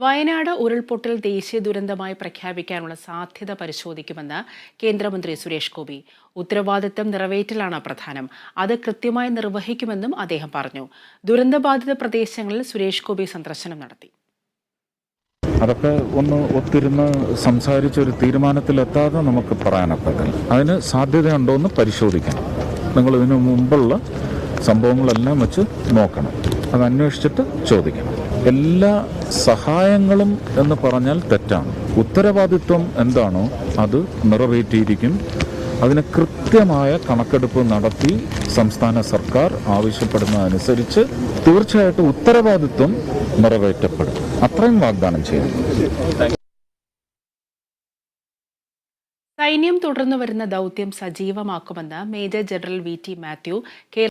വയനാട് ഉരുൾപൊട്ടൽ ദേശീയ ദുരന്തമായി പ്രഖ്യാപിക്കാനുള്ള സാധ്യത പരിശോധിക്കുമെന്ന് കേന്ദ്രമന്ത്രി സുരേഷ് ഗോപി. ഉത്തരവാദിത്തം നിറവേറ്റലാണ് പ്രധാനം. അത് കൃത്യമായി നിർവഹിക്കുമെന്നും അദ്ദേഹം പറഞ്ഞു. ദുരന്തബാധിത പ്രദേശങ്ങളിൽ സുരേഷ് ഗോപി സന്ദർശനം നടത്തി. അതൊക്കെ ഒന്ന് ഒത്തിരുന്ന് സംസാരിച്ചൊരു തീരുമാനത്തിലെത്താതെ നമുക്ക് പറയാനൊക്കത്തില്ല അതിന് സാധ്യതയുണ്ടോ എന്ന് പരിശോധിക്കണം. നിങ്ങൾ ഇതിനു മുമ്പുള്ള സംഭവങ്ങളെല്ലാം വെച്ച് നോക്കണം. അത് അന്വേഷിച്ചിട്ട് ചോദിക്കണം എല്ലാ സഹായങ്ങളും എന്ന് പറഞ്ഞാൽ തെറ്റാണ്. ഉത്തരവാദിത്വം എന്താണോ അത് നിറവേറ്റിയിരിക്കും. അതിന് കൃത്യമായ കണക്കെടുപ്പ് നടത്തി സംസ്ഥാന സർക്കാർ ആവശ്യപ്പെടുന്നതനുസരിച്ച് തീർച്ചയായിട്ടും ഉത്തരവാദിത്വം നിറവേറ്റപ്പെടും. അത്രയും വാഗ്ദാനം ചെയ്യുന്നു സൈന്യം തുടർന്നു വരുന്ന ദൗത്യം സജീവമാക്കുമെന്ന് major general V T Mathew